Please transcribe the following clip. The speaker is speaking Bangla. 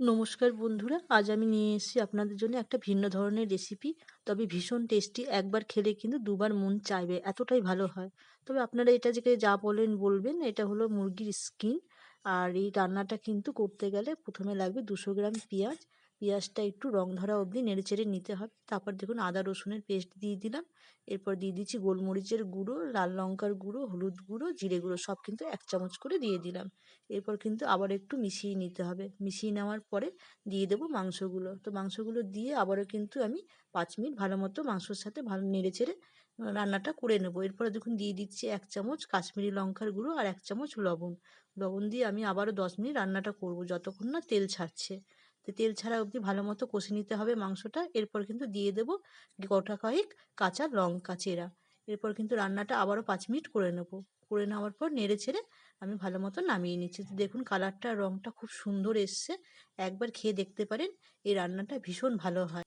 নমস্কার বন্ধুরা, আজ আমি নিয়ে এসেছি আপনাদের জন্য একটা ভিন্ন ধরনের রেসিপি তবে ভীষণ টেস্টি একবার খেলে কিন্তু দুবার মন চাইবে, এতটাই ভালো হয়। তবে আপনারা এটা যে যা বলেন বলবেন, এটা হলো মুরগির স্কিন আর এই রান্নাটা কিন্তু করতে গেলে প্রথমে লাগবে দুশো গ্রাম পেঁয়াজ পেঁয়াজটা একটু রং ধরা অবধি নেড়ে চেড়ে নিতে হবে। তারপর দেখুন আদা, রসুনের পেস্ট দিয়ে দিলাম। এরপর দিয়ে দিচ্ছি গোলমরিচের গুঁড়ো, লাল লঙ্কার গুঁড়ো, হলুদ গুঁড়ো, জিরে গুঁড়ো সব কিন্তু এক চামচ করে দিয়ে দিলাম। এরপর কিন্তু আবার একটু মিশিয়ে নিতে হবে। মিশিয়ে নেওয়ার পরে দিয়ে দেবো মাংসগুলো। তো মাংসগুলো দিয়ে আবারও কিন্তু আমি পাঁচ মিনিট ভালো মতো মাংসর সাথে ভালো নেড়ে চেড়ে রান্নাটা করে নেব। এরপরে দেখুন দিয়ে দিচ্ছি এক চামচ কাশ্মীরি লঙ্কার গুঁড়ো আর এক চামচ লবণ। লবণ দিয়ে আমি আবারও দশ মিনিট রান্নাটা করব যতক্ষণ না তেল ছাড়ছে। তো তেল ছাড়া অবধি ভালো মতো কষে নিতে হবে মাংসটা। এরপর কিন্তু দিয়ে দেবো গোটা কয়েক কাঁচা লঙ্কা চেরা। এরপর কিন্তু রান্নাটা আবারও পাঁচ মিনিট করে নেব। করে নেওয়ার পর নেড়ে ছেড়ে আমি ভালো মতো নামিয়ে নিচ্ছি। তো দেখুন কালারটা রঙটা খুব সুন্দর এসছে। একবার খেয়ে দেখতে পারেন, এই রান্নাটা ভীষণ ভালো হয়।